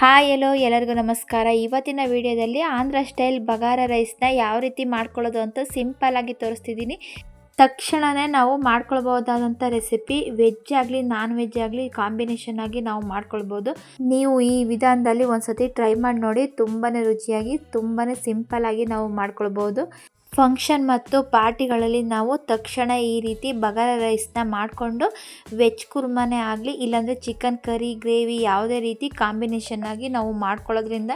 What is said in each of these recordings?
Hi ಎಲ್ಲೋ ಎಲ್ಲರಿಗೂ ನಮಸ್ಕಾರ. ಇವತ್ತಿನ ವಿಡಿಯೋದಲ್ಲಿ ಆಂಧ್ರ ಸ್ಟೈಲ್ ಬಗಾರ ರೈಸ್ನ ಯಾವ ರೀತಿ ಮಾಡ್ಕೊಳ್ಳೋದು ಅಂತ ಸಿಂಪಲ್ ಆಗಿ ತೋರಿಸ್ತಿದ್ದೀನಿ. ತಕ್ಷಣವೇ ನಾವು ಮಾಡ್ಕೊಳ್ಬೋದಾದಂಥ ರೆಸಿಪಿ ವೆಜ್ ಆಗಲಿ ನಾನ್ ವೆಜ್ ಆಗಲಿ ಕಾಂಬಿನೇಷನ್ ಆಗಿ ನಾವು ಮಾಡ್ಕೊಳ್ಬೋದು. ನೀವು ಈ ವಿಧಾನದಲ್ಲಿ ಒಂದ್ಸತಿ ಟ್ರೈ ಮಾಡಿ ನೋಡಿ ತುಂಬಾ ರುಚಿಯಾಗಿ ತುಂಬಾ ಸಿಂಪಲ್ ಆಗಿ ನಾವು ಮಾಡ್ಕೊಳ್ಬೋದು. ಫಂಕ್ಷನ್ ಮತ್ತು ಪಾರ್ಟಿಗಳಲ್ಲಿ ನಾವು ತಕ್ಷಣ ಈ ರೀತಿ ಬಗಾರ ರೈಸ್ನ ಮಾಡಿಕೊಂಡು ವೆಜ್ ಕುರ್ಮನೆ ಆಗಲಿ, ಇಲ್ಲಾಂದರೆ ಚಿಕನ್ ಕರಿ ಗ್ರೇವಿ ಯಾವುದೇ ರೀತಿ ಕಾಂಬಿನೇಷನ್ ಆಗಿ ನಾವು ಮಾಡ್ಕೊಳ್ಳೋದ್ರಿಂದ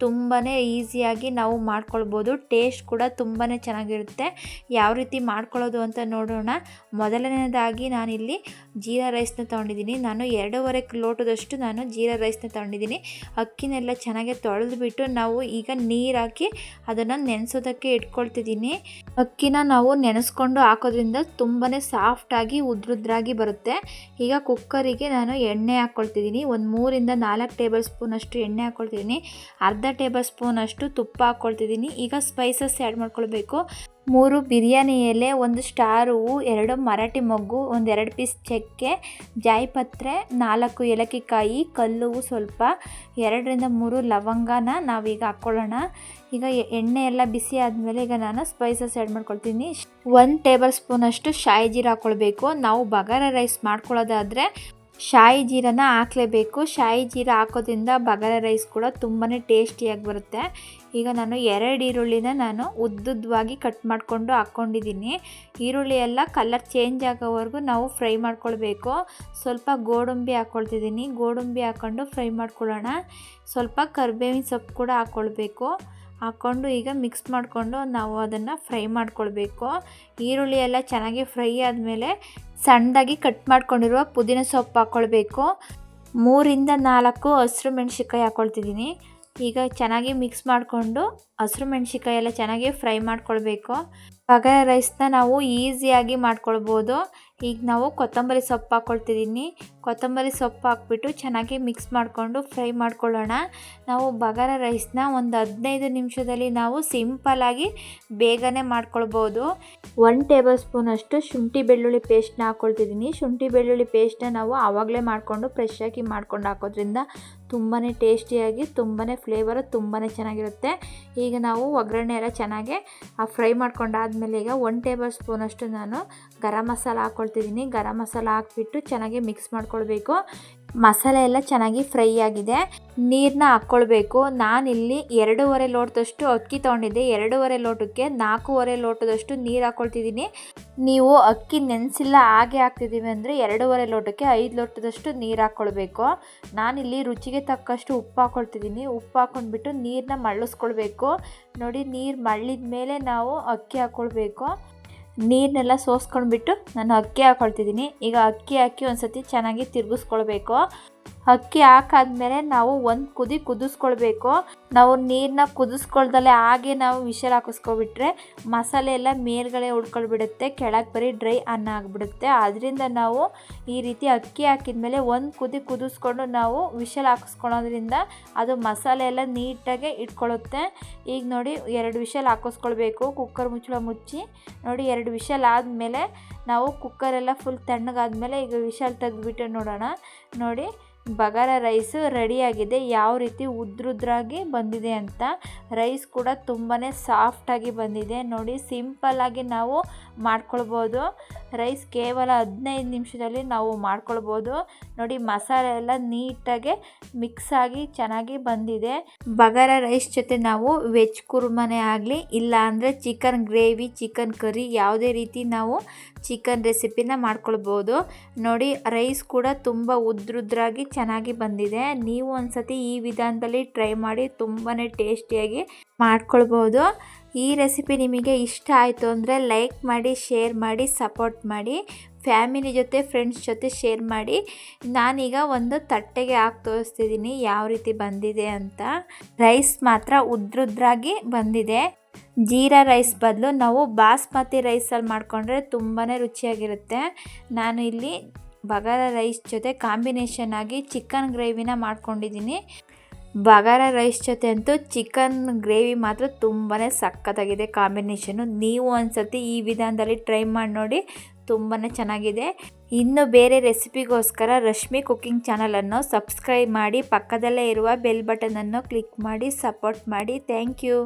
ತುಂಬಾ ಈಸಿಯಾಗಿ ನಾವು ಮಾಡ್ಕೊಳ್ಬೋದು. ಟೇಸ್ಟ್ ಕೂಡ ತುಂಬಾ ಚೆನ್ನಾಗಿರುತ್ತೆ. ಯಾವ ರೀತಿ ಮಾಡ್ಕೊಳ್ಳೋದು ಅಂತ ನೋಡೋಣ. ಮೊದಲನೇದಾಗಿ ನಾನಿಲ್ಲಿ ಜೀರಾ ರೈಸ್ನ ತೊಗೊಂಡಿದ್ದೀನಿ. ನಾನು ಎರಡೂವರೆ ಲೋಟದಷ್ಟು ನಾನು ಜೀರಾ ರೈಸ್ನ ತೊಗೊಂಡಿದ್ದೀನಿ. ಅಕ್ಕಿನೆಲ್ಲ ಚೆನ್ನಾಗಿ ತೊಳೆದುಬಿಟ್ಟು ನಾವು ಈಗ ನೀರು ಹಾಕಿ ಅದನ್ನು ನೆನೆಸೋದಕ್ಕೆ ಇಟ್ಕೊಳ್ತಿದ್ದೀನಿ. ಅಕ್ಕಿನ ನಾವು ನೆನೆಸ್ಕೊಂಡು ಹಾಕೋದ್ರಿಂದ ತುಂಬಾ ಸಾಫ್ಟಾಗಿ ಉದ್ರುದ್ರಾಗಿ ಬರುತ್ತೆ. ಈಗ ಕುಕ್ಕರಿಗೆ ನಾನು ಎಣ್ಣೆ ಹಾಕ್ಕೊಳ್ತಿದ್ದೀನಿ ಒಂದು ಮೂರಿಂದ ನಾಲ್ಕು ಟೇಬಲ್ ಸ್ಪೂನ್ ಅಷ್ಟು ಎಣ್ಣೆ ಹಾಕ್ಕೊಳ್ತಿದ್ದೀನಿ ಅರ್ಧ ಟೇಬಲ್ ಸ್ಪೂನ್ ಅಷ್ಟು ತುಪ್ಪ ಹಾಕ್ಕೊಳ್ತಿದ್ದೀನಿ. ಈಗ ಸ್ಪೈಸಸ್ ಆ್ಯಡ್ ಮಾಡ್ಕೊಳ್ಬೇಕು. ಮೂರು ಬಿರಿಯಾನಿ ಎಲೆ, ಒಂದು ಸ್ಟಾರ್ ಹೂವು ಎರಡು ಮರಾಠಿ ಮೊಗ್ಗು, ಒಂದು ಎರಡು ಪೀಸ್ ಚಕ್ಕೆ, ಜಾಯಿಪತ್ರೆ, ನಾಲ್ಕು ಏಲಕ್ಕಿಕಾಯಿ, ಕಲ್ಲು ಸ್ವಲ್ಪ, ಎರಡರಿಂದ ಮೂರು ಲವಂಗನ ನಾವೀಗ ಹಾಕ್ಕೊಳ್ಳೋಣ. ಈಗ ಎಣ್ಣೆ ಎಲ್ಲ ಬಿಸಿ ಆದಮೇಲೆ ಈಗ ನಾನು ಸ್ಪೈಸಸ್ ಆ್ಯಡ್ ಮಾಡ್ಕೊಳ್ತೀನಿ. ಒಂದು ಟೇಬಲ್ ಸ್ಪೂನ್ ಅಷ್ಟು ಶಾಯಿ ಜೀರ ಹಾಕ್ಕೊಳ್ಬೇಕು. ನಾವು ಬಗಾರ ರೈಸ್ ಮಾಡ್ಕೊಳ್ಳೋದಾದರೆ ಶಾಯಿ ಜೀರನ ಹಾಕಲೇಬೇಕು. ಶಾಯಿ ಜೀರ ಹಾಕೋದ್ರಿಂದ ಬಗಾರ ರೈಸ್ ಕೂಡ ತುಂಬಾ ಟೇಸ್ಟಿಯಾಗಿ ಬರುತ್ತೆ. ಈಗ ನಾನು ಎರಡು ಈರುಳ್ಳಿನ ನಾನು ಉದ್ದುದ್ದವಾಗಿ ಕಟ್ ಮಾಡಿಕೊಂಡು ಹಾಕ್ಕೊಂಡಿದ್ದೀನಿ ಈರುಳ್ಳಿ ಎಲ್ಲ ಕಲರ್ ಚೇಂಜ್ ಆಗೋವರೆಗೂ ನಾವು ಫ್ರೈ ಮಾಡ್ಕೊಳ್ಬೇಕು. ಸ್ವಲ್ಪ ಗೋಡಂಬಿ ಹಾಕ್ಕೊಳ್ತಿದ್ದೀನಿ ಗೋಡಂಬಿ ಹಾಕ್ಕೊಂಡು ಫ್ರೈ ಮಾಡ್ಕೊಳ್ಳೋಣ. ಸ್ವಲ್ಪ ಕರ್ಬೇವಿನ ಸೊಪ್ಪು ಕೂಡ ಹಾಕ್ಕೊಳ್ಬೇಕು ಹಾಕ್ಕೊಂಡು ಈಗ ಮಿಕ್ಸ್ ಮಾಡಿಕೊಂಡು ನಾವು ಅದನ್ನು ಫ್ರೈ ಮಾಡ್ಕೊಳ್ಬೇಕು. ಈರುಳ್ಳಿ ಎಲ್ಲ ಚೆನ್ನಾಗಿ ಫ್ರೈ ಆದಮೇಲೆ ಸಣ್ಣದಾಗಿ ಕಟ್ ಮಾಡ್ಕೊಂಡಿರುವ ಪುದೀನ ಸೊಪ್ಪು ಹಾಕ್ಕೊಳ್ಬೇಕು ಮೂರಿಂದ ನಾಲ್ಕು ಹಸಿರು ಮೆಣಸಿಕಾಯಿ ಹಾಕ್ಕೊಳ್ತಿದ್ದೀನಿ ಈಗ ಚೆನ್ನಾಗಿ ಮಿಕ್ಸ್ ಮಾಡಿಕೊಂಡು ಹಸಿರು ಮೆಣಸಿನ್ಕಾಯಿ ಎಲ್ಲ ಚೆನ್ನಾಗಿ ಫ್ರೈ ಮಾಡ್ಕೊಳ್ಬೇಕು. ಬಗಾರ ರೈಸ್ನ ನಾವು ಈಸಿಯಾಗಿ ಮಾಡ್ಕೊಳ್ಬೋದು. ಈಗ ನಾವು ಕೊತ್ತಂಬರಿ ಸೊಪ್ಪು ಹಾಕ್ಕೊಳ್ತಿದ್ದೀನಿ ಕೊತ್ತಂಬರಿ ಸೊಪ್ಪು ಹಾಕ್ಬಿಟ್ಟು ಚೆನ್ನಾಗಿ ಮಿಕ್ಸ್ ಮಾಡಿಕೊಂಡು ಫ್ರೈ ಮಾಡ್ಕೊಳ್ಳೋಣ. ನಾವು ಬಗಾರ ರೈಸ್ನ ಒಂದು ಹದಿನೈದು ನಿಮಿಷದಲ್ಲಿ ನಾವು ಸಿಂಪಲಾಗಿ ಬೇಗನೆ ಮಾಡ್ಕೊಳ್ಬೋದು. ಒನ್ ಟೇಬಲ್ ಸ್ಪೂನಷ್ಟು ಶುಂಠಿ ಬೆಳ್ಳುಳ್ಳಿ ಪೇಸ್ಟ್ನ ಹಾಕ್ಕೊಳ್ತಿದ್ದೀನಿ ಶುಂಠಿ ಬೆಳ್ಳುಳ್ಳಿ ಪೇಸ್ಟ್ನ ನಾವು ಆವಾಗಲೇ ಮಾಡಿಕೊಂಡು ಆಗಿ ಮಾಡ್ಕೊಂಡು ಹಾಕೋದ್ರಿಂದ ತುಂಬಾ ಟೇಸ್ಟಿಯಾಗಿ ತುಂಬಾ ಫ್ಲೇವರು ತುಂಬಾ ಚೆನ್ನಾಗಿರುತ್ತೆ. ಈಗ ನಾವು ಒಗ್ಗರಣೆ ಎಲ್ಲ ಚೆನ್ನಾಗಿ ಫ್ರೈ ಮಾಡ್ಕೊಂಡಾದ್ಮೇಲೆ ಈಗ ಒನ್ ಟೇಬಲ್ ಸ್ಪೂನಷ್ಟು ನಾನು ಗರಂ ಮಸಾಲ ಹಾಕ್ಕೊಳ್ತಿದ್ದೀನಿ ಗರಂ ಮಸಾಲ ಹಾಕ್ಬಿಟ್ಟು ಚೆನ್ನಾಗಿ ಮಿಕ್ಸ್ ಮಾಡ್ಕೊಳ್ಬೇಕು. ಮಸಾಲೆ ಎಲ್ಲ ಚೆನ್ನಾಗಿ ಫ್ರೈ ಆಗಿದೆ. ನೀರನ್ನ ಹಾಕ್ಕೊಳ್ಬೇಕು ನಾನಿಲ್ಲಿ ಎರಡೂವರೆ ಲೋಟದಷ್ಟು ಅಕ್ಕಿ ತೊಗೊಂಡಿದ್ದೆ. ಎರಡೂವರೆ ಲೋಟಕ್ಕೆ ನಾಲ್ಕೂವರೆ ಲೋಟದಷ್ಟು ನೀರು ಹಾಕ್ಕೊಳ್ತಿದ್ದೀನಿ ನೀವು ಅಕ್ಕಿ ನೆನೆಸಿಲ್ಲ ಹಾಗೆ ಹಾಕ್ತಿದ್ದೀವಿ ಅಂದರೆ ಎರಡೂವರೆ ಲೋಟಕ್ಕೆ ಐದು ಲೋಟದಷ್ಟು ನೀರು ಹಾಕ್ಕೊಳ್ಬೇಕು ನಾನಿಲ್ಲಿ ರುಚಿಗೆ ತಕ್ಕಷ್ಟು ಉಪ್ಪು ಹಾಕ್ಕೊಳ್ತಿದ್ದೀನಿ ಉಪ್ಪು ಹಾಕ್ಕೊಂಡ್ಬಿಟ್ಟು ನೀರನ್ನ ಮಳ್ಳಿಸ್ಕೊಳ್ಬೇಕು. ನೋಡಿ ನೀರು ಮಳ್ಳಿದ ಮೇಲೆ ನಾವು ಅಕ್ಕಿ ಹಾಕ್ಕೊಳ್ಬೇಕು ನೀರನ್ನೆಲ್ಲ ಸೋಸ್ಕೊಂಡ್ಬಿಟ್ಟು ನಾನು ಅಕ್ಕಿ ಹಾಕ್ಕೊಳ್ತಿದ್ದೀನಿ ಈಗ ಅಕ್ಕಿ ಹಾಕಿ ಒಂದು ಸತಿ ಚೆನ್ನಾಗಿ ತಿರುಗಿಸ್ಕೊಳ್ಬೇಕು. ಅಕ್ಕಿ ಹಾಕಾದ್ಮೇಲೆ ನಾವು ಒಂದು ಕುದಿ ಕುದಿಸ್ಕೊಳ್ಬೇಕು. ನಾವು ನೀರನ್ನ ಕುದಿಸ್ಕೊಳ್ದಲ್ಲೇ ಹಾಗೆ ನಾವು ವಿಷಲ್ ಹಾಕಿಸ್ಕೊಬಿಟ್ರೆ ಮಸಾಲೆ ಎಲ್ಲ ಮೇಲ್ಗಡೆ ಉಳ್ಕೊಳ್ಬಿಡುತ್ತೆ, ಕೆಳಗೆ ಬರೀ ಡ್ರೈ ಅನ್ನ ಆಗಿಬಿಡುತ್ತೆ. ಅದರಿಂದ ನಾವು ಈ ರೀತಿ ಅಕ್ಕಿ ಹಾಕಿದ್ಮೇಲೆ ಒಂದು ಕುದಿ ಕುದಿಸ್ಕೊಂಡು ನಾವು ವಿಷಲ್ ಹಾಕಿಸ್ಕೊಳೋದ್ರಿಂದ ಅದು ಮಸಾಲೆ ಎಲ್ಲ ನೀಟಾಗಿ ಇಟ್ಕೊಳ್ಳುತ್ತೆ. ಈಗ ನೋಡಿ ಎರಡು ವಿಷಲ್ ಹಾಕಿಸ್ಕೊಳ್ಬೇಕು ಕುಕ್ಕರ್ ಮುಚ್ಚಳ ಮುಚ್ಚಿ. ನೋಡಿ ಎರಡು ವಿಷಲ್ ಆದಮೇಲೆ ನಾವು ಕುಕ್ಕರೆಲ್ಲ ಫುಲ್ ತಣ್ಣಗಾದ್ಮೇಲೆ ಈಗ ವಿಷಲ್ ತೆಗೆದುಬಿಟ್ಟು ನೋಡೋಣ. ನೋಡಿ ಬಗಾರ ರೈಸು ರೆಡಿಯಾಗಿದೆ. ಯಾವ ರೀತಿ ಉದ್ರುದ್ರಾಗಿ ಬಂದಿದೆ ಅಂತ ರೈಸ್ ಕೂಡ ತುಂಬಾ ಸಾಫ್ಟಾಗಿ ಬಂದಿದೆ. ನೋಡಿ ಸಿಂಪಲ್ಲಾಗಿ ನಾವು ಮಾಡ್ಕೊಳ್ಬೋದು. ರೈಸ್ ಕೇವಲ ಹದಿನೈದು ನಿಮಿಷದಲ್ಲಿ ನಾವು ಮಾಡ್ಕೊಳ್ಬೋದು. ನೋಡಿ, ಮಸಾಲೆ ಎಲ್ಲ ನೀಟಾಗಿ ಮಿಕ್ಸ್ ಆಗಿ ಚೆನ್ನಾಗಿ ಬಂದಿದೆ. ಬಗಾರ ರೈಸ್ ಜೊತೆ ನಾವು ವೆಜ್ ಕುರ್ಮನೆ ಆಗಲಿ, ಇಲ್ಲ ಅಂದರೆ ಚಿಕನ್ ಗ್ರೇವಿ, ಚಿಕನ್ ಕರಿ, ಯಾವುದೇ ರೀತಿ ನಾವು ಚಿಕನ್ ರೆಸಿಪಿನ ಮಾಡ್ಕೊಳ್ಬೋದು. ನೋಡಿ, ರೈಸ್ ಕೂಡ ತುಂಬ ಉದ್ರುದ್ರಾಗಿ ಚೆನ್ನಾಗಿ ಬಂದಿದೆ. ನೀವು ಒಂದ್ಸತಿ ಈ ವಿಧಾನದಲ್ಲಿ ಟ್ರೈ ಮಾಡಿ ತುಂಬಾ ಟೇಸ್ಟಿಯಾಗಿ ಮಾಡ್ಕೊಳ್ಬೋದು. ಈ ರೆಸಿಪಿ ನಿಮಗೆ ಇಷ್ಟ ಆಯಿತು ಅಂದರೆ ಲೈಕ್ ಮಾಡಿ ಶೇರ್ ಮಾಡಿ ಸಪೋರ್ಟ್ ಮಾಡಿ ಫ್ಯಾಮಿಲಿ ಜೊತೆ ಫ್ರೆಂಡ್ಸ್ ಜೊತೆ ಶೇರ್ ಮಾಡಿ. ನಾನೀಗ ಒಂದು ತಟ್ಟೆಗೆ ಹಾಕಿ ತೋರಿಸ್ತಿದ್ದೀನಿ ಯಾವ ರೀತಿ ಬಂದಿದೆ ಅಂತ. ರೈಸ್ ಮಾತ್ರ ಉದ್ರುದ್ರಾಗಿ ಬಂದಿದೆ. ಜೀರಾ ರೈಸ್ ಬದಲು ನಾವು ಬಾಸ್ಮತಿ ರೈಸಲ್ಲಿ ಮಾಡಿಕೊಂಡ್ರೆ ತುಂಬಾ ರುಚಿಯಾಗಿರುತ್ತೆ. ನಾನು ಇಲ್ಲಿ ಬಗಾರ ರೈಸ್ ಜೊತೆ ಕಾಂಬಿನೇಷನ್ ಆಗಿ ಚಿಕನ್ ಗ್ರೇವಿನ ಮಾಡ್ಕೊಂಡಿದ್ದೀನಿ. ಬಗಾರ ರೈಸ್ ಜೊತೆ ಅಂತೂ ಚಿಕನ್ ಗ್ರೇವಿ ಮಾತ್ರ ತುಂಬಾ ಸಖತ್ತಾಗಿದೆ ಕಾಂಬಿನೇಷನು ನೀವು ಒಂದ್ಸತಿ ಈ ವಿಧಾನದಲ್ಲಿ ಟ್ರೈ ಮಾಡಿ ನೋಡಿ ತುಂಬಾ ಚೆನ್ನಾಗಿದೆ. ಇನ್ನು ಬೇರೆ ರೆಸಿಪಿಗೋಸ್ಕರ ರಶ್ಮಿ ಕುಕ್ಕಿಂಗ್ ಚಾನಲನ್ನು ಸಬ್ಸ್ಕ್ರೈಬ್ ಮಾಡಿ, ಪಕ್ಕದಲ್ಲೇ ಇರುವ ಬೆಲ್ ಬಟನನ್ನು ಕ್ಲಿಕ್ ಮಾಡಿ ಸಪೋರ್ಟ್ ಮಾಡಿ. Thank you